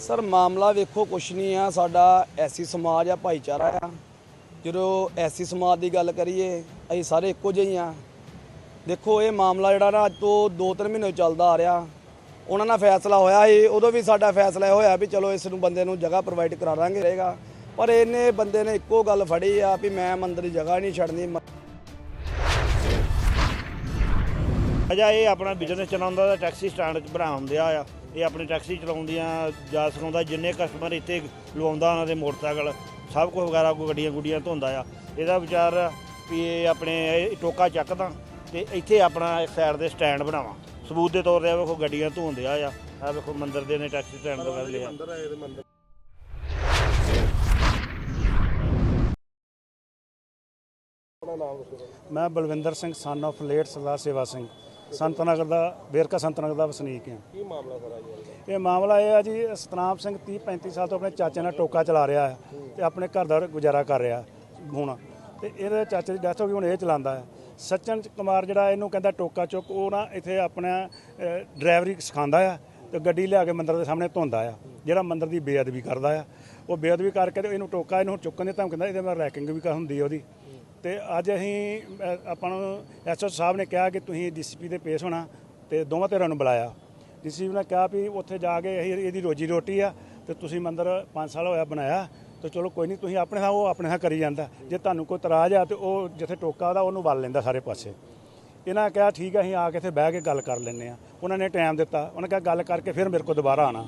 Sir, ਮਾਮਲਾ ਵੇਖੋ, ਕੁਛ ਨਹੀਂ ਆ। ਸਾਡਾ ਐਸੀ ਸਮਾਜ ਆ, ਭਾਈਚਾਰਾ ਆ। ਜਦੋਂ ਐਸੀ ਸਮਾਜ ਦੀ ਗੱਲ ਕਰੀਏ, ਅਸੀਂ ਸਾਰੇ ਇੱਕੋ ਜਿਹੇ ਹੀ ਆ। ਦੇਖੋ, ਇਹ ਮਾਮਲਾ ਜਿਹੜਾ ਨਾ, ਅੱਜ ਤੋਂ 2-3 ਮਹੀਨੇ ਚੱਲਦਾ ਆ ਰਿਹਾ। ਉਹਨਾਂ ਨਾਲ ਫੈਸਲਾ ਹੋਇਆ ਸੀ, ਉਦੋਂ ਵੀ ਸਾਡਾ ਫੈਸਲਾ ਇਹ ਹੋਇਆ ਵੀ ਚਲੋ, ਇਸ ਨੂੰ ਬੰਦੇ ਨੂੰ ਜਗ੍ਹਾ ਪ੍ਰੋਵਾਈਡ ਕਰਾ ਦਾਂਗੇ ਰਹੇਗਾ। ਪਰ ਇਹਨੇ ਬੰਦੇ ਨੇ ਇੱਕੋ ਗੱਲ ਫੜੀ ਆ ਵੀ ਮੈਂ ਮੰਦਰ ਦੀ ਜਗ੍ਹਾ ਨਹੀਂ ਛੱਡਣੀ। ਮ- ਅਜਾ ਇਹ ਆਪਣਾ ਬਿਜ਼ਨਸ ਚਲਾਉਂਦਾ ਦਾ ਟੈਕਸੀ ਸਟੈਂਡ 'ਚ ਬਣਾਉਂਦਿਆ ਆ। ਇਹ ਆਪਣੀ ਟੈਕਸੀ ਚਲਾਉਂਦੀਆਂ ਜਾ ਸਿਖਾਉਂਦਾ ਜਿੰਨੇ ਕਸਟਮਰ ਇੱਥੇ ਲਵਾਉਂਦਾ ਉਹਨਾਂ ਦੇ ਮੋਟਰਸਾਈਕਲ ਸਭ ਕੁਝ ਵਗੈਰਾ ਕੋਈ ਗੱਡੀਆਂ ਗੁੱਡੀਆਂ ਧੋਂਦਾ ਆ। ਇਹਦਾ ਵਿਚਾਰ ਵੀ ਇਹ ਆਪਣੇ ਇਹ ਟੋਕਾ ਚੱਕਦਾ ਤੇ ਇੱਥੇ ਆਪਣਾ ਇੱਕ ਸਾਈਡ ਦੇ ਸਟੈਂਡ ਬਣਾਵਾਂ। ਸਬੂਤ ਦੇ ਤੌਰ ਤੇ ਆ ਵੇਖੋ ਗੱਡੀਆਂ ਧੋਂਦਿਆ ਆ ਆ ਵੇਖੋ ਮੰਦਿਰ ਦੇ ਨੇ ਟੈਕਸੀ ਸਟੈਂਡ ਤੋਂ ਕਰ ਲਿਆ ਮੈਂ Balwinder Singh son of late Sardar Sewa Singh Sant ਨਗਰ ਦਾ ਵੇਰਕਾ ਸੰਤ ਨਗਰ ਦਾ ਵਸਨੀਕ ਹਾਂ। ਕੀ ਮਾਮਲਾ ਸਰ ਇਹ ਮਾਮਲਾ ਇਹ ਆ ਜੀ ਸਤਨਾਮ ਸਿੰਘ 30 35 ਸਾਲ ਤੋਂ ਆਪਣੇ ਚਾਚੇ ਨਾਲ ਟੋਕਾ ਚਲਾ ਰਿਹਾ ਹੈ ਤੇ ਆਪਣੇ ਘਰ ਦਾ ਗੁਜ਼ਾਰਾ ਕਰ ਰਿਹਾ ਹੁਣ। ਤੇ ਇਹਦੇ ਚਾਚੇ ਦੀ ਡੈਥ ਹੋ ਗਈ ਹੁਣ ਇਹ ਚਲਾਉਂਦਾ ਹੈ। ਸਚਨ ਕੁਮਾਰ ਜਿਹੜਾ ਇਹਨੂੰ ਕਹਿੰਦਾ ਟੋਕਾ ਚੁੱਕ ਉਹ ਨਾ ਇੱਥੇ ਆਪਣਾ ਡਰਾਈਵਰੀ ਸਿਖਾਉਂਦਾ ਆ ਤੇ ਗੱਡੀ ਲਿਆ ਕੇ ਮੰਦਰ ਦੇ ਸਾਹਮਣੇ ਧੋਂਦਾ ਆ ਜਿਹੜਾ ਮੰਦਰ ਦੀ ਬੇਅਦਬੀ ਕਰਦਾ ਆ। ਉਹ ਬੇਅਦਬੀ ਕਰਕੇ ਤੇ ਇਹਨੂੰ ਟੋਕਾ ਇਹਨੂੰ ਚੁੱਕਣ ਦੀ ਧਮਕੀ ਦਿੰਦਾ ਇਹਦੇ ਨਾਲ ਰੈਕਿੰਗ ਵੀ ਕਰ ਹੁੰਦੀ ਉਹਦੀ। ਤੇ ਅੱਜ ਅਸੀਂ ਅ, ਆਪਾਂ ਨੂੰ ਐਸਓ ਸਾਹਿਬ ਨੇ ਕਿਹਾ ਕਿ ਤੁਸੀਂ ਡੀਸੀਪੀ ਦੇ ਪੇਸ਼ ਹੋਣਾ ਤੇ ਦੋਵਾਂ ਧਿਰਾਂ ਨੂੰ ਬੁਲਾਇਆ। ਡੀਸੀਪੀ ਨੇ ਕਿਹਾ ਵੀ ਉੱਥੇ ਜਾ ਕੇ ਅਸੀਂ ਇਹਦੀ ਰੋਜੀ ਰੋਟੀ ਆ ਤੇ ਤੁਸੀਂ ਮੰਦਰ 5 ਸਾਲ ਹੋਇਆ ਬਣਾਇਆ ਤੇ ਚਲੋ ਕੋਈ ਨਹੀਂ ਤੁਸੀਂ ਆਪਣੇ ਥਾਂ ਉਹ ਆਪਣੇ ਥਾਂ ਕਰੀ ਜਾਂਦਾ। ਜੇ ਤੁਹਾਨੂੰ ਕੋਈ ਇਤਰਾਜ਼ ਆ ਤੇ ਉਹ ਜਿੱਥੇ ਟੋਕਾ ਉਹਦਾ ਉਹਨੂੰ ਵੱਲ ਲੈਂਦਾ ਸਾਰੇ ਪਾਸੇ। ਇਹਨਾਂ ਨੇ ਕਿਹਾ ਠੀਕ ਹੈ ਅਸੀਂ ਆ ਕੇ ਇੱਥੇ ਬਹਿ ਕੇ ਗੱਲ ਕਰ ਲੈਂਦੇ ਆ। ਉਹਨਾਂ ਨੇ ਟਾਈਮ ਦਿੱਤਾ। ਉਹਨਾਂ ਕਿਹਾ ਗੱਲ ਕਰਕੇ ਫਿਰ ਮੇਰੇ ਕੋਲ ਦੁਬਾਰਾ ਆਣਾ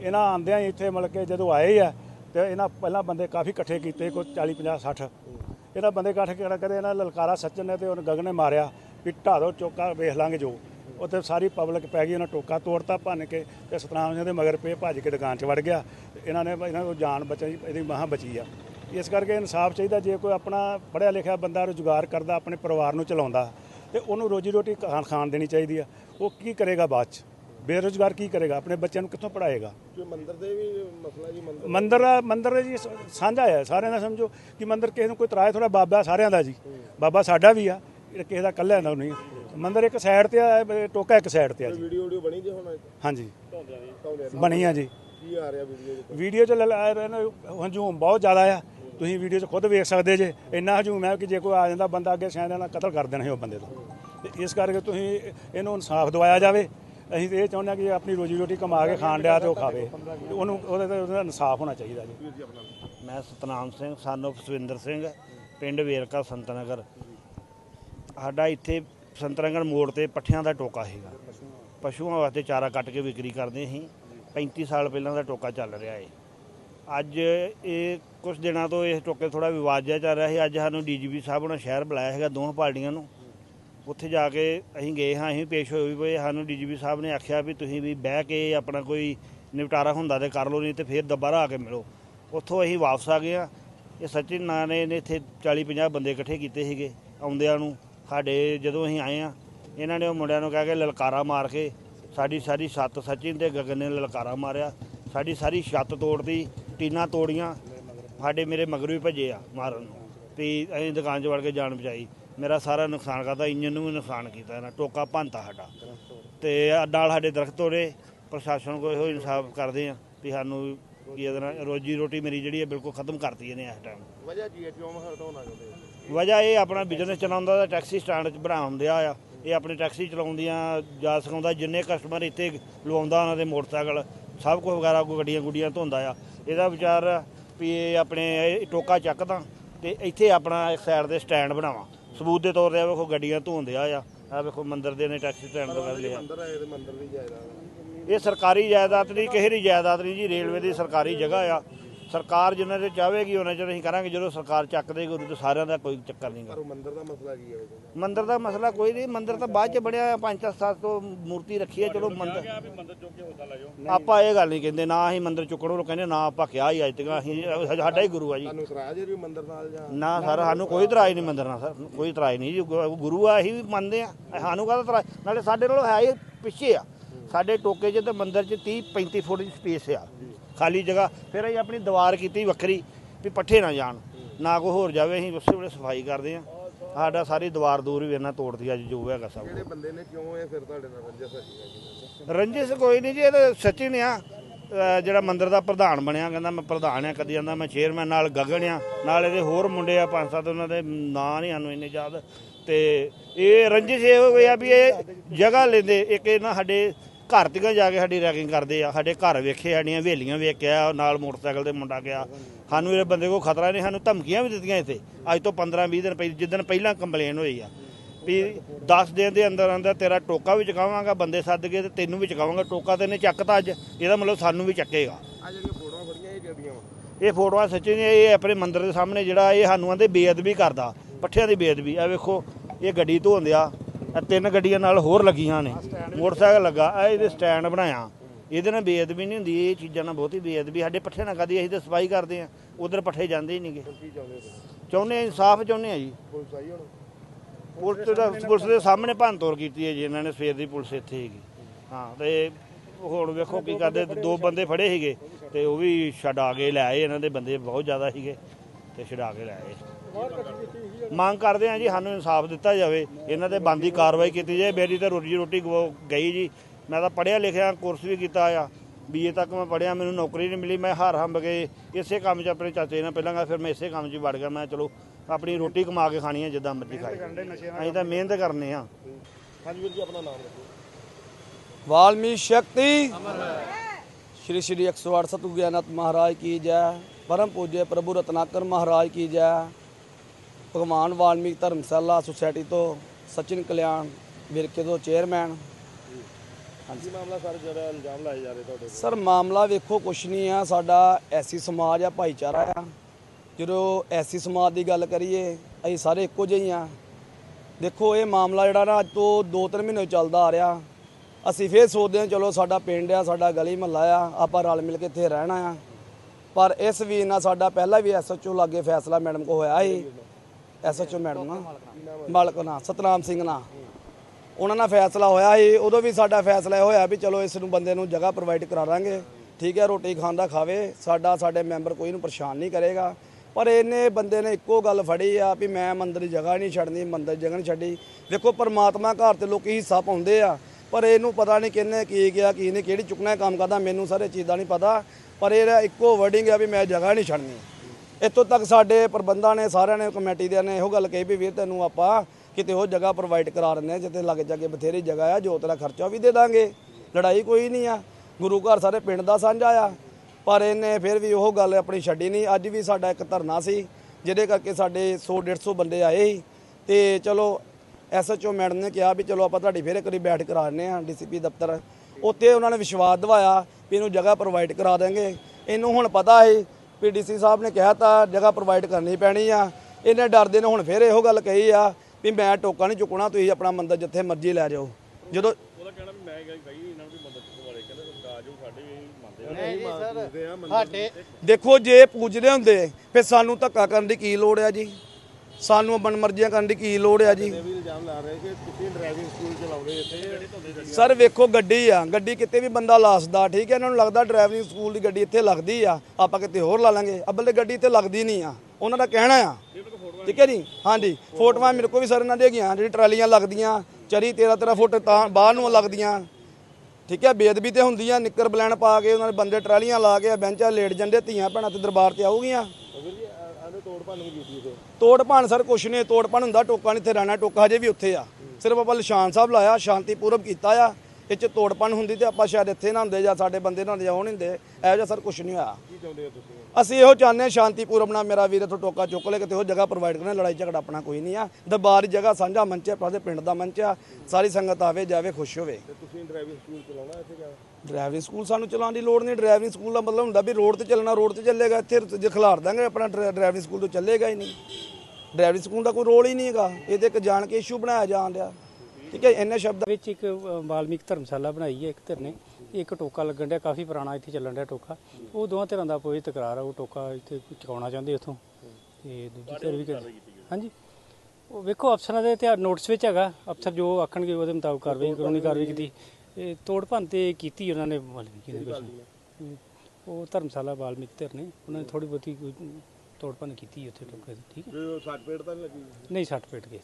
ਇਹਨਾਂ ਆਂਦਿਆਂ ਹੀ ਇੱਥੇ ਮਤਲਬ ਕਿ ਜਦੋਂ ਆਏ ਆ ਤੇ ਇਹਨਾਂ ਪਹਿਲਾਂ ਬੰਦੇ ਕਾਫੀ ਇਕੱਠੇ ਕੀਤੇ ਕੋਈ 40 50 60 ਇਹਦਾ ਬੰਦੇ ਇਕੱਠੇ ਕਿਹੜਾ ਕਰੇ ਇਹਨਾਂ ਲਲਕਾਰਾ ਸੱਚਨ ਨੇ ਤੇ ਉਹਨੇ ਗਗਨ ਨੇ ਮਾਰਿਆ ਵੀ ਢਾਹ ਦੋ, ਚੋਕਾ ਵੇਖ ਲਾਂਗੇ ਜੋ। ਉੱਥੇ ਸਾਰੀ ਪਬਲਿਕ ਪੈ ਗਈ, ਉਹਨਾਂ ਟੋਕਾ ਤੋੜਤਾ, ਭੰਨ ਕੇ ਤੇ ਸਤਨਾਮ ਸਿੰਘ ਦੇ ਮਗਰ ਪੇ ਭੱਜ ਕੇ ਦੁਕਾਨ 'ਚ ਵੜ ਗਿਆ। ਤੇ ਇਹਨਾਂ ਨੇ ਇਹਨਾਂ ਨੂੰ ਜਾਨ ਬਚੀ ਇਹਦੀ ਮਹਾਂ ਬਚੀ ਆ। ਇਸ ਕਰਕੇ ਇਨਸਾਫ ਚਾਹੀਦਾ, ਜੇ ਕੋਈ ਆਪਣਾ ਪੜ੍ਹਿਆ ਲਿਖਿਆ ਬੰਦਾ ਰੁਜ਼ਗਾਰ ਕਰਦਾ, ਆਪਣੇ ਪਰਿਵਾਰ ਨੂੰ ਚਲਾਉਂਦਾ, ਤੇ ਉਹਨੂੰ ਰੋਜੀ ਰੋਟੀ ਖਾਣ ਖਾਣ ਦੇਣੀ ਚਾਹੀਦੀ ਆ। ਉਹ ਕੀ ਕਰੇਗਾ ਬਾਅਦ 'ਚ? ਬੇਰੁਜ਼ਗਾਰ ਕੀ ਕਰੇਗਾ? ਆਪਣੇ ਬੱਚਿਆਂ ਨੂੰ ਕਿੱਥੋਂ ਪੜਾਏਗਾ ਜੋ ਮੰਦਿਰ ਦੇ ਵੀ ਮਸਲਾ ਜੀ ਮੰਦਿਰ ਮੰਦਰ ਜੀ ਸਾਂਝਾ ਹੈ। ਸਾਰਿਆਂ ਦਾ ਸਮਝੋ ਕਿ ਮੰਦਰ ਕਿਸੇ ਨੂੰ ਕੋਈ ਤਰਾਏ ਥੋੜਾ ਬਾਬਾ ਸਾਰਿਆਂ ਦਾ ਜੀ। ਬਾਬਾ ਸਾਡਾ ਵੀ ਆ ਕਿਸੇ ਦਾ ਇਕੱਲਿਆਂ ਦਾ ਨਹੀਂ ਮੰਦਰ ਇੱਕ ਸਾਈਡ ਤੇ ਆ ਟੋਕਾ ਇੱਕ ਸਾਈਡ ਤੇ ਆ ਜੀ। ਵੀਡੀਓ ਵੀਡੀਓ ਬਣੀ ਜੇ ਹੁਣ ਹਾਂਜੀ। ਬਣੀ ਆ ਜੀ। ਕੀ ਆ ਰਿਹਾ ਵੀਡੀਓ ਦੇ ਵੀਡੀਓ ਚ ਹਜੂਮ ਬਹੁਤ ਜ਼ਿਆਦਾ ਆ। ਤੁਸੀਂ ਵੀਡੀਓ 'ਚ ਖੁਦ ਵੇਖ ਸਕਦੇ ਜੇ। ਇੰਨਾ ਹਜੂਮ ਹੈ ਕਿ ਜੇ ਕੋਈ ਆ ਜਾਂਦਾ ਬੰਦਾ ਅੱਗੇ ਸ਼ਾਇਦ ਨਾਲ ਕਤਲ ਕਰ ਦੇਣਾ ਸੀ ਉਹ ਬੰਦੇ ਦਾ। ਤੇ ਇਸ ਕਰਕੇ ਤੁਸੀਂ ਇਹਨੂੰ ਇਨਸਾਫ ਦਵਾਇਆ ਜਾਵੇ। ਅਸੀਂ ਤੇ ਇਹ ਚਾਹੁੰਦੇ ਹਾਂ ਕਿ ਆਪਣੀ ਰੋਜੀ ਰੋਟੀ ਕਮਾ ਕੇ ਖਾਣ ਡਿਆ ਤੇ ਉਹ ਖਾਵੇ। ਤੇ ਉਹਨੂੰ ਉਹਦੇ ਤੇ ਉਹਦਾ ਇਨਸਾਫ ਹੋਣਾ ਚਾਹੀਦਾ ਜੀ। ਮੈਂ ਸਤਨਾਮ ਸਿੰਘ ਸਨ ਸੁਵਿੰਦਰ ਸਿੰਘ ਪਿੰਡ ਵੇਰਕਾ ਸੰਤਨਗਰ। ਸਾਡਾ ਇੱਥੇ ਸੰਤਨਗਰ ਮੋੜ ਤੇ ਪੱਠਿਆਂ ਦਾ ਟੋਕਾ ਹੈਗਾ ਪਸ਼ੂਆਂ ਵਾਸਤੇ ਚਾਰਾ ਕੱਟ ਕੇ ਵਿਕਰੀ ਕਰਦੇ ਸੀ। 35 ਸਾਲ ਪਹਿਲਾਂ ਦਾ ਟੋਕਾ ਚੱਲ ਰਿਹਾ ਏ। ਅੱਜ ਇਹ ਕੁਝ ਦਿਨਾਂ ਤੋਂ ਇਸ ਟੋਕੇ ਥੋੜਾ ਵਿਵਾਦ ਜਿਹਾ ਚੱਲ ਰਿਹਾ ਸੀ। ਅੱਜ ਸਾਨੂੰ ਡੀਜੀਪੀ ਸਾਹਿਬ ਨੇ ਸ਼ਹਿਰ ਬੁਲਾਇਆ ਹੈਗਾ ਦੋਹਾਂ ਪਾਰਟੀਆਂ ਨੂੰ। ਉੱਥੇ ਜਾ ਕੇ ਅਸੀਂ ਗਏ ਹਾਂ, ਅਸੀਂ ਪੇਸ਼ ਹੋਏ ਵੀ ਪਏ ਸਾਨੂੰ ਡੀਜੀਪੀ ਸਾਹਿਬ ਨੇ ਆਖਿਆ ਵੀ ਤੁਸੀਂ ਵੀ ਬਹਿ ਕੇ ਆਪਣਾ ਕੋਈ ਨਿਪਟਾਰਾ ਹੁੰਦਾ ਤੇ ਕਰ ਲਓ, ਨਹੀਂ ਤੇ ਫਿਰ ਦੁਬਾਰਾ ਆ ਕੇ ਮਿਲੋ। ਉੱਥੋਂ ਅਸੀਂ ਵਾਪਸ ਆ ਗਏ ਆ ਇਹ ਸਚਿਨ ਨਾਂ ਨੇ ਇੱਥੇ 40 50 ਬੰਦੇ ਇਕੱਠੇ ਕੀਤੇ ਸੀਗੇ ਆਉਂਦਿਆਂ ਨੂੰ। ਸਾਡੇ ਜਦੋਂ ਅਸੀਂ ਆਏ ਆ ਇਹਨਾਂ ਨੇ ਉਹ ਮੁੰਡਿਆਂ ਨੂੰ ਕਹਿ ਕੇ ਲਲਕਾਰਾ ਮਾਰ ਕੇ ਸਾਡੀ ਸਾਰੀ ਛੱਤ ਸਚਿਨ ਤੇ ਗਗਨ ਨੇ ਲਲਕਾਰਾ ਮਾਰਿਆ। ਸਾਡੀ ਸਾਰੀ ਛੱਤ ਤੋੜਦੀ ਟੀਨਾ ਤੋੜੀਆਂ। ਸਾਡੇ ਮੇਰੇ ਮਗਰ ਵੀ ਭੱਜੇ ਆ ਮਾਰਨ ਨੂੰ। ਵੀ ਅਸੀਂ ਦੁਕਾਨ 'ਚ ਵੜ ਕੇ ਜਾਨ ਬਚਾਈ। ਮੇਰਾ ਸਾਰਾ ਨੁਕਸਾਨ ਕਰਤਾ ਇੰਜਨ ਨੂੰ ਵੀ ਨੁਕਸਾਨ ਕੀਤਾ ਇਹਨਾਂ ਟੋਕਾ ਭੰਨਤਾ ਸਾਡਾ। ਤੇ ਨਾਲ ਸਾਡੇ ਦਰਖਤ ਤੋੜੇ ਪ੍ਰਸ਼ਾਸਨ ਕੋਲ ਇਹੋ ਇਨਸਾਫ ਕਰਦੇ ਆ ਵੀ ਸਾਨੂੰ ਕੀ ਇਹਦੇ ਨਾਲ ਰੋਜੀ ਰੋਟੀ ਮੇਰੀ ਜਿਹੜੀ ਹੈ ਬਿਲਕੁਲ ਖਤਮ ਕਰਤੀ ਇਹਨੇ ਇਸ ਟਾਈਮ ਵਜ੍ਹਾ ਕੀ ਹੈ? ਕਿਉਂ ਹਟਾਉਣਾ ਚਾਹੁੰਦੇ ਵਜ੍ਹਾ ਇਹ ਆਪਣਾ ਬਿਜ਼ਨਸ ਚਲਾਉਂਦਾ ਦਾ ਟੈਕਸੀ ਸਟੈਂਡ 'ਚ ਬਣਾਉਂਦਿਆ ਆ ਇਹ ਆਪਣੀ ਟੈਕਸੀ ਚਲਾਉਂਦੀਆਂ ਜਾ ਸਿਖਾਉਂਦਾ ਜਿੰਨੇ ਕਸਟਮਰ ਇੱਥੇ ਲਵਾਉਂਦਾ ਉਹਨਾਂ ਦੇ ਮੋਟਰਸਾਈਕਲ ਸਭ ਕੁਝ ਵਗੈਰਾ ਕੋਈ ਗੱਡੀਆਂ ਗੁੱਡੀਆਂ ਧੋਂਦਾ ਆ। ਇਹਦਾ ਵਿਚਾਰ ਵੀ ਇਹ ਆਪਣੇ ਟੋਕਾ ਚੱਕਦਾ ਤੇ ਇੱਥੇ ਆਪਣਾ ਇੱਕ ਸਾਈਡ ਦੇ ਸਟੈਂਡ ਬਣਾਵਾਂ। ਸਬੂਤ ਦੇ ਤੌਰ ਤੇ ਆ, ਵੇਖੋ ਗੱਡੀਆਂ ਧੋਂਦਿਆ ਆ ਆ ਵੇਖੋ ਮੰਦਿਰ ਦੇ ਨੇ, ਟੈਕਸੀ ਸਟੈਂਡ ਤੋਂ ਕਰ ਲਿਆ ਮੰਦਿਰ ਹੈ ਤੇ ਮੰਦਿਰ ਦੀ ਜਾਇਦਾਦ ਇਹ ਸਰਕਾਰੀ ਜਾਇਦਾਦ ਨਹੀਂ ਕਿਸੇ ਦੀ ਜਾਇਦਾਦ ਨਹੀਂ ਜੀ, ਰੇਲਵੇ ਦੀ ਸਰਕਾਰੀ ਜਗ੍ਹਾ ਆ। ਸਰਕਾਰ ਜਿੰਨਾ ਤੇ ਚਾਹੇਗੀ ਉਹਨਾਂ ਚਿਰ ਅਸੀਂ ਕਰਾਂਗੇ। ਜਦੋਂ ਸਰਕਾਰ ਚੱਕ ਦੇਗੀ ਉਦੋਂ ਤੇ ਸਾਰਿਆਂ ਦਾ ਕੋਈ ਚੱਕਰ ਨਹੀਂਗਾ ਪਰ ਉਹ ਮੰਦਿਰ ਦਾ ਮਸਲਾ ਕੀ ਹੈ? ਮੰਦਿਰ ਦਾ ਮਸਲਾ ਕੋਈ ਨਹੀਂ। ਮੰਦਿਰ ਤਾਂ ਬਾਅਦ ਚ ਬਣਿਆ ਪੰਜ ਸੱਤ ਸਾਲ ਤੋਂ ਮੂਰਤੀ ਰੱਖੀ ਹੈ ਚਲੋ ਮੰਦਿਰ ਆਪਾਂ ਇਹ ਗੱਲ ਨਹੀਂ ਕਹਿੰਦੇ ਨਾ ਅਸੀਂ ਮੰਦਿਰ ਚੁੱਕਣੋਂ ਨੂੰ ਕਹਿੰਦੇ ਨਾ ਆਪਾਂ ਕਿਹਾ ਹੀ ਅੱਜ ਤੱਕ ਅਸੀਂ ਸਾਡਾ ਹੀ ਗੁਰੂ ਆ ਜੀ। ਤੁਹਾਨੂੰ ਇਤਰਾਜ਼ ਹੈ ਵੀ ਮੰਦਿਰ ਨਾਲ ਜਾਂ ਨਾ ਸਰ ਸਾਨੂੰ ਕੋਈ ਇਤਰਾਜ਼ ਨਹੀਂ ਮੰਦਿਰ ਨਾਲ ਸਰ। ਕੋਈ ਇਤਰਾਜ਼ ਨਹੀਂ ਜੀ। ਗੁਰੂ ਆ ਅਸੀਂ ਵੀ ਮੰਨਦੇ ਆ। ਸਾਨੂੰ ਕਾਹਦਾ ਇਤਰਾਜ਼? ਨਾਲੇ ਸਾਡੇ ਨਾਲੋਂ ਹੈ ਹੀ ਪਿੱਛੇ ਆ। ਸਾਡੇ ਟੋਕੇ 'ਚ ਤੇ ਮੰਦਿਰ 'ਚ 30 35 ਫੁੱਟ ਦੀ ਸਪੇਸ ਆ। ਖਾਲੀ ਜਗ੍ਹਾ ਫਿਰ ਅਸੀਂ ਆਪਣੀ ਦੀਵਾਰ ਕੀਤੀ ਵੱਖਰੀ ਵੀ ਪੱਠੇ ਨਾ ਜਾਣ। ਨਾ ਕੋਈ ਹੋਰ ਜਾਵੇ ਅਸੀਂ ਉਸੇ ਵੇਲੇ ਸਫ਼ਾਈ ਕਰਦੇ ਆ ਸਾਡਾ ਸਾਰੀ ਦੀਵਾਰ ਦੂਰ ਵੀ ਇਹਨਾਂ ਤੋੜਦੀ ਅੱਜ ਜੋ ਹੈਗਾ ਸਭ। ਜਿਹੜੇ ਬੰਦੇ ਨੇ ਕਿਉਂ ਇਹ ਫਿਰ ਤੁਹਾਡੇ ਨਾਲ ਰੰਜਸ ਹੈਗੀ ਹੈ ਰੰਜਿਸ਼ ਕੋਈ ਨਹੀਂ ਜੀ ਇਹ ਤਾਂ ਸਚਿਨ ਆ। ਅਹ ਜਿਹੜਾ ਮੰਦਿਰ ਦਾ ਪ੍ਰਧਾਨ ਬਣਿਆ ਕਹਿੰਦਾ ਮੈਂ ਪ੍ਰਧਾਨ ਆ ਕਦੀ ਜਾਂਦਾ ਮੈਂ ਚੇਅਰਮੈਨ ਨਾਲ ਗਗਨ ਆ। ਨਾਲ ਇਹਦੇ ਹੋਰ ਮੁੰਡੇ ਆ ਪੰਜ ਸੱਤ ਉਹਨਾਂ ਦੇ ਨਾਂ ਨਹੀਂ ਸਾਨੂੰ ਇੰਨੇ ਯਾਦ। ਤੇ ਇਹ ਰੰਜਿਸ਼ ਇਹ ਹੋ ਗਿਆ ਵੀ ਇਹ ਜਗ੍ਹਾ ਲੈਂਦੇ ਇੱਕ ਇਹਨਾਂ ਸਾਡੇ ਘਰ ਤੀਕਾਂ ਜਾ ਕੇ ਸਾਡੀ ਰੈਕਿੰਗ ਕਰਦੇ ਆ ਸਾਡੇ ਘਰ ਵੇਖੇ ਸਾਡੀਆਂ ਹਵੇਲੀਆਂ ਵੇਖ ਕੇ ਆ ਨਾਲ ਮੋਟਰਸਾਈਕਲ ਤੇ ਮੁੰਡਾ ਗਿਆ। ਸਾਨੂੰ ਇਹ ਬੰਦੇ ਕੋਲ ਖਤਰਾ ਨਹੀਂ ਸਾਨੂੰ ਧਮਕੀਆਂ ਵੀ ਦਿੱਤੀਆਂ ਇੱਥੇ। ਅੱਜ ਤੋਂ 15 20 ਦਿਨ ਪਹਿਲਾਂ ਜਿੱਦਣ ਪਹਿਲਾਂ ਕੰਪਲੇਨ ਹੋਈ ਆ। ਵੀ 10 ਦਿਨ ਦੇ ਅੰਦਰ ਅੰਦਰ ਤੇਰਾ ਟੋਕਾ ਵੀ ਚੁਕਾਵਾਂਗਾ ਬੰਦੇ ਸੱਦ ਕੇ ਤੇ ਤੈਨੂੰ ਵੀ ਚੁਕਾਵਾਂਗਾ ਟੋਕਾ ਤੇ ਇਹਨੇ ਚੱਕਤਾ ਅੱਜ। ਇਹਦਾ ਮਤਲਬ ਸਾਨੂੰ ਵੀ ਚੱਕੇਗਾ। ਆ ਜਿਹੜੀਆਂ ਫੋਟੋਆਂ ਫੜੀਆਂ ਇਹ ਜਿਹੜੀਆਂ ਇਹ ਫੋਟੋਆਂ ਸੱਚੀ ਨੇ ਇਹ ਆਪਣੇ ਮੰਦਿਰ ਦੇ ਸਾਹਮਣੇ ਜਿਹੜਾ ਇਹ ਸਾਨੂੰ ਆਂਦੇ ਬੇਅਦਬੀ ਕਰਦਾ ਪੱਠਿਆਂ ਦੀ ਬੇਅਦਬੀ। ਆ ਵੇਖੋ ਇਹ ਗੱਡੀ ਧੋਂਦਿਆ ਆ ਤਿੰਨ ਗੱਡੀਆਂ ਨਾਲ ਹੋਰ ਲੱਗੀਆਂ ਨੇ। ਮੋਟਰਸਾਈਕਲ ਲੱਗਾ ਆ ਇਹਦੇ ਸਟੈਂਡ ਬਣਾਇਆ। ਇਹਦੇ ਨਾਲ ਬੇਅਦਬੀ ਨਹੀਂ ਹੁੰਦੀ, ਇਹ ਚੀਜ਼ਾਂ ਨਾਲ ਬਹੁਤੀ ਬੇਅਦਬੀ। ਸਾਡੇ ਪੱਠੇ ਨਾਲ ਕਦੀ ਅਸੀਂ ਤਾਂ ਸਫ਼ਾਈ ਕਰਦੇ ਆ ਉਧਰ ਪੱਠੇ ਜਾਂਦੇ ਹੀ ਨਹੀਂਗੇ। ਚਾਹੁੰਦੇ ਹੋ ਆ ਇਨਸਾਫ ਚਾਹੁੰਦੇ ਆ ਜੀ। ਪੁਲਿਸ ਪੁਲਿਸ ਦਾ ਪੁਲਿਸ ਦੇ ਸਾਹਮਣੇ ਭੰਨ ਤੋੜ ਕੀਤੀ ਹੈ ਜੀ, ਇਹਨਾਂ ਨੇ ਸਵੇਰ ਦੀ ਪੁਲਿਸ ਇੱਥੇ ਹੈਗੀ ਹਾਂ, ਤੇ ਹੁਣ ਵੇਖੋ ਕੀ ਕਰਦੇ, ਦੋ ਬੰਦੇ ਫੜੇ ਸੀਗੇ, ਤੇ ਉਹ ਵੀ ਛਡਾ ਕੇ ਲੈ ਆਏ, ਇਹਨਾਂ ਦੇ ਬੰਦੇ ਬਹੁਤ ਜ਼ਿਆਦਾ ਸੀਗੇ। ਤੇ ਛਡਾ ਕੇ ਲੈ ਆਏ। ਮੰਗ ਕਰਦੇ ਆ ਜੀ ਸਾਨੂੰ ਇਨਸਾਫ ਦਿੱਤਾ ਜਾਵੇ। ਇਹਨਾਂ ਤੇ ਬੰਦੀ ਕਾਰਵਾਈ ਕੀਤੀ ਜਾਵੇ ਮੇਰੀ ਤਾਂ ਰੋਜੀ ਰੋਟੀ ਗਈ ਜੀ। ਮੈਂ ਤਾਂ ਪੜਿਆ ਲਿਖਿਆ ਕੋਰਸ ਵੀ ਕੀਤਾ ਆ। ਬੀਏ ਤੱਕ ਮੈਂ ਪੜਿਆ ਮੈਨੂੰ ਨੌਕਰੀ ਨਹੀਂ ਮਿਲੀ। ਮੈਂ ਹਰ ਹੰਬ ਕੇ ਇਸੇ ਕੰਮ 'ਚ ਆਪਣੇ ਚਾਚੇ ਨਾਲ ਪਹਿਲਾਂ ਫਿਰ ਮੈਂ ਇਸੇ ਕੰਮ 'ਚ ਵੜ ਗਿਆ। ਮੈਂ ਚਲੋ ਆਪਣੀ ਰੋਟੀ ਕਮਾ ਕੇ ਖਾਣੀ ਹੈ ਜਿੱਦਾਂ ਮਰਜ਼ੀ ਖਾਈ। ਅਸੀਂ ਤਾਂ ਮਿਹਨਤ ਕਰਨੇ ਆ। ਹਾਂਜੀ ਜੀ ਆਪਣਾ ਨਾਮ ਦੱਸੋ। ਵਾਲਮੀ ਸ਼ਕਤੀ। ਅਮਰ ਹੈ ਸ਼੍ਰੀ ਸ਼੍ਰੀ 108 ਸਤਗੁਰੂ ਗਿਆਨਤ ਮਹਾਰਾਜ ਕੀ ਜੈ। ਪਰਮ ਪੂਜੇ ਪ੍ਰਭੂ ਰਤਨਾਕਰ ਮਹਾਰਾਜ ਕੀ ਜੈ। ਭਗਵਾਨ ਵਾਲਮੀਕ ਧਰਮਸ਼ਾਲਾ ਸੁਸਾਇਟੀ ਤੋਂ ਸਚਿਨ ਕਲਿਆਣ ਵਿਰਕੇ ਤੋਂ ਚੇਅਰਮੈਨ। ਹਾਂਜੀ। ਮਾਮਲਾ ਸਰ ਜਿਹੜਾ ਇਲਜ਼ਾਮ ਲਾਏ ਜਾ ਰਹੇ ਤੁਹਾਡੇ ਸਰ ਮਾਮਲਾ ਵੇਖੋ ਕੁਛ ਨਹੀਂ ਆ। ਸਾਡਾ ਐਸੀ ਸਮਾਜ ਆ ਭਾਈਚਾਰਾ ਆ। ਜਦੋਂ ਐਸੀ ਸਮਾਜ ਦੀ ਗੱਲ ਕਰੀਏ ਅਸੀਂ ਸਾਰੇ ਇੱਕੋ ਜਿਹੇ ਹੀ ਆ। ਦੇਖੋ ਇਹ ਮਾਮਲਾ ਜਿਹੜਾ ਨਾ ਅੱਜ ਤੋਂ 2-3 ਮਹੀਨੇ ਚੱਲਦਾ ਆ ਰਿਹਾ। ਅਸੀਂ ਫੇਰ ਸੋਚਦੇ ਹਾਂ ਚਲੋ ਸਾਡਾ ਪਿੰਡ ਆ ਸਾਡਾ ਗਲੀ ਮਹੱਲਾ ਆ ਆਪਾਂ ਰਲ ਮਿਲ ਕੇ ਇੱਥੇ ਰਹਿਣਾ ਆ। ਪਰ ਇਸ ਵੀ ਨਾਲ ਸਾਡਾ ਪਹਿਲਾਂ ਵੀ ਐਸਐਚਓ ਲਾਗੇ ਫੈਸਲਾ ਮੈਡਮ ਕੋ ਹੋਇਆ ਸੀ। ਐਸਐਚਓ ਮੈਡਮ ਨਾਲ। ਮਾਲਕ ਨਾ ਸਤਨਾਮ ਸਿੰਘ ਨਾਲ। ਉਹਨਾਂ ਨਾਲ ਫੈਸਲਾ ਹੋਇਆ ਸੀ। ਉਦੋਂ ਵੀ ਸਾਡਾ ਫੈਸਲਾ ਇਹ ਹੋਇਆ ਵੀ ਚਲੋ ਇਸ ਨੂੰ ਬੰਦੇ ਨੂੰ ਜਗ੍ਹਾ ਪ੍ਰੋਵਾਈਡ ਕਰਾ ਦਾਂਗੇ। ਠੀਕ ਹੈ, ਰੋਟੀ ਖਾਂਦਾ ਖਾਵੇ। ਸਾਡਾ, ਸਾਡੇ ਮੈਂਬਰ ਕੋਈ ਨੂੰ ਪਰੇਸ਼ਾਨ ਨਹੀਂ ਕਰੇਗਾ। ਪਰ ਇਹਨੇ ਬੰਦੇ ਨੇ ਇੱਕੋ ਗੱਲ ਫੜੀ ਆ ਵੀ ਮੈਂ ਮੰਦਰ ਦੀ ਜਗ੍ਹਾ ਨਹੀਂ ਛੱਡਣੀ, ਮੰਦਰ ਜਗ੍ਹਾ ਨਹੀਂ ਛੱਡੀ। ਦੇਖੋ, ਪਰਮਾਤਮਾ ਘਰ ਤੇ ਲੋਕੀ ਹਿੱਸਾ ਪਾਉਂਦੇ ਆ। ਪਰ ਇਹਨੂੰ ਪਤਾ ਨਹੀਂ ਕਿੰਨੇ ਕੀ ਗਿਆ ਕੀ ਨੇ ਕਿਹੜੀ ਚੁੱਕਣਾ ਕੰਮ ਕਰਦਾ। ਮੈਨੂੰ ਸਾਰੇ ਚੀਜ਼ ਦਾ ਨਹੀਂ ਪਤਾ। ਪਰ ਇਹਦਾ ਇੱਕੋ ਵਰਡਿੰਗ ਆ ਵੀ ਮੈਂ ਜਗ੍ਹਾ ਨਹੀਂ ਛੱਡਣੀ। ਇੱਥੋਂ ਤੱਕ ਸਾਡੇ ਪ੍ਰਬੰਧਾਂ ਨੇ, ਸਾਰਿਆਂ ਨੇ, ਕਮੇਟੀ ਦੇ ਨੇ ਇਹੋ ਗੱਲ ਕਹੀ ਵੀ ਵੀਰ ਤੈਨੂੰ ਆਪਾਂ ਕਿਤੇ ਉਹ ਜਗ੍ਹਾ ਪ੍ਰੋਵਾਈਡ ਕਰਾ ਦਿੰਦੇ ਆ ਜਿੱਥੇ ਲੱਗ ਜਾਗੇ ਬਥੇਰੀ ਜਗ੍ਹਾ ਆ, ਜੋ ਤੇਰਾ ਖਰਚਾ ਵੀ ਦੇ ਦਾਂਗੇ। ਲੜਾਈ ਕੋਈ ਨਹੀਂ ਆ। ਗੁਰੂ ਘਰ ਸਾਰੇ ਪਿੰਡ ਦਾ ਸਾਂਝਾ ਆ। ਪਰ ਇਹਨੇ ਫਿਰ ਵੀ ਉਹ ਗੱਲ ਆਪਣੀ ਛੱਡੀ ਨਹੀਂ। ਅੱਜ ਵੀ ਸਾਡਾ ਇੱਕ ਧਰਨਾ ਸੀ, ਜਿਹਦੇ ਕਰਕੇ ਸਾਡੇ 100 150 ਬੰਦੇ ਆਏ ਸੀ। ਤੇ ਚਲੋ ਐਸਐਚਓ ਮੈਡਮ ਨੇ ਕਿਹਾ ਵੀ ਚਲੋ ਆਪਾਂ ਤੁਹਾਡੀ ਫਿਰ ਇੱਕ ਵਾਰੀ ਬੈਠ ਕਰਾ ਦਿੰਦੇ ਆ ਡੀਸੀਪੀ ਦਫ਼ਤਰ। ਉੱਥੇ ਉਹਨਾਂ ਨੇ ਵਿਸ਼ਵਾਸ ਦਿਵਾਇਆ ਵੀ ਇਹਨੂੰ ਜਗ੍ਹਾ ਪ੍ਰੋਵਾਈਡ ਕਰਾ ਦੇਣਗੇ ਇਹਨੂੰ ਹੁਣ ਪਤਾ ਹੈ ਵੀ ਡੀਸੀ ਸਾਹਿਬ ਨੇ ਕਿਹਾ ਤਾਂ ਜਗ੍ਹਾ ਪ੍ਰੋਵਾਈਡ ਕਰਨੀ ਪੈਣੀ ਆ। ਇਹਨੇ ਡਰਦੇ ਨੇ ਹੁਣ ਫਿਰ ਇਹੋ ਗੱਲ ਕਹੀ ਆ ਵੀ ਮੈਂ ਟੋਕਾ ਨਹੀਂ ਚੁੱਕਣਾ ਤੁਸੀਂ ਆਪਣਾ ਮੰਦਰ ਜਿੱਥੇ ਮਰਜ਼ੀ ਲੈ ਜਾਓ। ਜਦੋਂ ਦੇਖੋ ਜੇ ਪੂਜਦੇ ਹੁੰਦੇ ਫਿਰ ਸਾਨੂੰ ਧੱਕਾ ਕਰਨ ਦੀ ਕੀ ਲੋੜ ਆ ਜੀ? ਸਾਨੂੰ ਮਨ ਮਰਜ਼ੀਆਂ ਕਰਨ ਦੀ ਕੀ ਲੋੜ ਆ ਜੀ। ਸਰ ਵੇਖੋ ਗੱਡੀ ਆ ਗੱਡੀ ਕਿਤੇ ਵੀ ਬੰਦਾ ਲਾਸਦਾ ਠੀਕ ਹੈ ਇਹਨਾਂ ਨੂੰ ਲੱਗਦਾ ਡਰਾਈਵਿੰਗ ਸਕੂਲ ਦੀ ਗੱਡੀ ਇੱਥੇ ਲੱਗਦੀ ਆ ਆਪਾਂ ਕਿਤੇ ਹੋਰ ਲਾ ਲਾਂਗੇ। ਅੱਬਲ ਤੇ ਗੱਡੀ ਇੱਥੇ ਲੱਗਦੀ ਨਹੀਂ ਆ ਉਹਨਾਂ ਦਾ ਕਹਿਣਾ ਆ। ਠੀਕ ਹੈ ਜੀ? ਹਾਂਜੀ ਫੋਟੋਆਂ ਮੇਰੇ ਕੋਲ ਵੀ ਸਰ ਇਹਨਾਂ ਦੇ ਹੈਗੀਆਂ ਜਿਹੜੀ ਟਰਾਲੀਆਂ ਲੱਗਦੀਆਂ ਚਰੀ 13 13 ਫੁੱਟ ਤਾਂ ਬਾਹਰ ਨੂੰ ਲੱਗਦੀਆਂ। ਠੀਕ ਹੈ ਬੇਅਦਬੀ ਤੇ ਹੁੰਦੀ ਆ ਨਿੱਕਰ ਬਲੈਣ ਪਾ ਕੇ ਉਹਨਾਂ ਨੇ ਬੰਦੇ ਟਰਾਲੀਆਂ ਲਾ ਕੇ ਬੈਂਚਾਂ ਲੇਟ ਜਾਂਦੇ ਧੀਆਂ ਭੈਣਾਂ ਤੇ ਦਰਬਾਰ ਤੇ ਆਉਗੀਆਂ। ਤੋੜ ਭੰਨ ਸਰ ਕੁਛ ਨਹੀਂ ਤੋੜ ਭੰਨ ਹੁੰਦਾ ਟੋਕਾ ਨਹੀਂ ਇੱਥੇ ਰਹਿਣਾ ਟੋਕਾ ਹਜੇ ਵੀ ਉੱਥੇ ਆ। ਸਿਰਫ ਆਪਾਂ ਨਿਸ਼ਾਨ ਸਾਹਿਬ ਲਾਇਆ ਸ਼ਾਂਤੀਪੂਰਵਕ ਕੀਤਾ ਆ। ਇਹ ਚ ਤੋੜ ਭੰਨ ਹੁੰਦੀ ਤੇ ਆਪਾਂ ਸ਼ਾਇਦ ਇੱਥੇ ਨਾ ਹੁੰਦੇ ਜਾਂ ਸਾਡੇ ਬੰਦੇ ਨਾ ਹੁੰਦੇ ਜਾਂ ਉਹ ਨਹੀਂ ਹੁੰਦੇ। ਇਹੋ ਜਿਹਾ ਸਰ ਕੁਛ ਨਹੀਂ ਹੋਇਆ। ਅਸੀਂ ਇਹੋ ਚਾਹੁੰਦੇ ਹਾਂ ਸ਼ਾਂਤੀਪੂਰਵਕ ਨਾਲ ਮੇਰਾ ਵੀਰ ਇੱਥੋਂ ਟੋਕਾ ਚੁੱਕ ਲੈ ਕਿਤੇ ਉਹ ਜਗ੍ਹਾ ਪ੍ਰੋਵਾਈਡ ਕਰਨਾ ਲੜਾਈ ਝਗੜਾ ਆਪਣਾ ਕੋਈ ਨਹੀਂ ਆ। ਦਰਬਾਰ ਦੀ ਜਗ੍ਹਾ ਸਾਂਝਾ ਮੰਚ ਹੈ ਪਾਸੇ ਪਿੰਡ ਦਾ ਮੰਚ ਆ। ਸਾਰੀ ਸੰਗਤ ਆਵੇ ਜਾਵੇ ਖੁਸ਼ ਹੋਵੇ। ਤੇ ਤੁਸੀਂ ਡਰਾਈਵਿੰਗ ਸਕੂਲ ਚਲਾਉਣਾ ਇੱਥੇ ਜਾਂ? ਡਰਾਈਵਿੰਗ ਸਕੂਲ ਸਾਨੂੰ ਚਲਾਉਣ ਦੀ ਲੋੜ ਨਹੀਂ। ਡਰਾਈਵਿੰਗ ਸਕੂਲ ਦਾ ਮਤਲਬ ਹੁੰਦਾ ਵੀ ਰੋਡ ਤੇ ਚੱਲਣਾ ਰੋਡ ਤੇ ਚੱਲੇਗਾ ਇੱਥੇ ਜੇ ਖਿਲਾਰ ਦਾਂਗੇ ਆਪਣਾ ਡਰਾ- ਡਰਾਈਵਿੰਗ ਸਕੂਲ ਤੋਂ ਚੱਲੇਗਾ ਹੀ ਨਹੀਂ। ਡਰਾਈਵਿੰਗ ਸਕੂਲ ਦਾ ਕੋਈ ਰੋਲ ਹੀ ਨਹੀਂ ਹੈਗਾ। ਇਹ ਤੇ ਇੱਕ ਜਾਣ ਕੇ ਇਸ਼ੂ ਬਣਾਇਆ ਜਾਣ ਰਿਹਾ ਠੀਕ ਹੈ ਇੰਨੇ ਸ਼ਬਦ ਵਿੱਚ ਇੱਕ ਅ, ਵਾਲਮੀਕ ਧਰਮਸ਼ਾਲਾ ਬਣਾਈ ਹੈ ਇੱਕ ਧਿਰ ਨੇ। ਇੱਕ ਟੋਕਾ ਲੱਗਣ ਡਿਆ ਕਾਫੀ ਪੁਰਾਣਾ ਇੱਥੇ ਚੱਲਣ ਡਿਆ ਟੋਕਾ। ਉਹ ਦੋਵਾਂ ਧਿਰਾਂ ਦਾ ਕੋਈ ਤਕਰਾਰ ਆ ਉਹ ਟੋਕਾ ਇੱਥੇ ਚੁਕਾਉਣਾ ਚਾਹੁੰਦੇ ਉੱਥੋਂ ਤੇ ਦੂਜੀ ਧਿਰ ਵੀ ਹਾਂਜੀ। ਉਹ ਵੇਖੋ ਅਫਸਰਾਂ ਦੇ ਧਿਆਨ ਨੋਟਿਸ ਵਿੱਚ ਹੈਗਾ। ਅਫਸਰ ਜੋ ਆਖਣਗੇ ਉਹਦੇ ਮੁਤਾਬਕ ਕਾਰਵਾਈ ਕਾਨੂੰਨੀ ਕਾਰਵਾਈ ਕੀਤੀ। ਇਹ ਤੋੜ ਭੰਨ ਤੇ ਕੀਤੀ ਉਹਨਾਂ ਨੇ ਵਾਲਮੀਕੀ ਨੇ ਕੁਛ। ਉਹ ਧਰਮਸ਼ਾਲਾ ਵਾਲਮੀਕ ਧਿਰ ਨੇ ਉਹਨਾਂ ਨੇ ਥੋੜੀ ਬਹੁਤੀ ਕੋਈ ਤੋੜ ਭੰਨ ਕੀਤੀ ਉੱਥੇ ਟੋਕੇ ਦੀ ਠੀਕ ਹੈ? ਜੋ 60 ਪੇੜ ਤਾਂ ਨਹੀਂ ਲੱਗੀ ਨਹੀਂ 60 ਪੇਟ ਗਏ।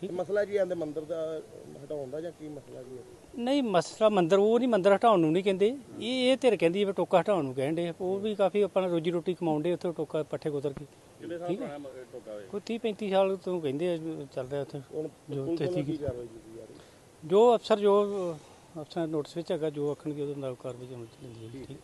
ਠੀਕ ਮਸਲਾ ਜੀ ਆਂਦੇ ਮੰਦਿਰ ਦਾ ਹਟਾਉਣ ਦਾ ਜਾਂ ਕੀ ਮਸਲਾ ਜੀ ਹੈ? ਨਹੀਂ ਮਸਲਾ ਮੰਦਰ ਉਹ ਨਹੀਂ ਮੰਦਰ ਹਟਾਉਣ ਨੂੰ ਨਹੀਂ ਕਹਿੰਦੇ। ਇਹ ਇਹ ਧਿਰ ਕਹਿੰਦੀ ਹੈ ਵੀ ਟੋਕਾ ਹਟਾਉਣ ਨੂੰ ਕਹਿੰਦੇ ਉਹ ਵੀ ਕਾਫੀ ਆਪਣਾ ਰੋਜੀ ਰੋਟੀ ਕਮਾਉਂਦੇ ਉੱਥੇ ਟੋਕਾ ਪੱਠੇ ਕੁਤਰ ਕੇ। ਕਿੰਨੇ ਸਾਲ ਪੁਰਾਣਾ ਟੋਕਾ ਕੋਈ 30 35 ਸਾਲ ਤੋਂ ਕਹਿੰਦੇ ਆ ਵੀ ਚੱਲ ਰਿਹਾ ਉੱਥੇ। ਹੁਣ ਜੋ ਪੁਲਿਸ ਵੱਲੋਂ ਤੇਤੀ ਕੀ ਕਾਰਵਾਈ ਕੀਤੀ ਜਾ ਰਹੀ ਹੈ? ਜੋ ਅਫਸਰ ਜੋ ਅਫਸਰ ਨੋਟਿਸ ਵਿੱਚ ਹੈਗਾ ਜੋ ਆਖਣਗੇ ਉਹਦੇ ਨਾਲ ਕਾਰਵਾਈ ਹੋਣੀ ਚਾਹੀਦੀ ਹੈ। ਠੀਕ।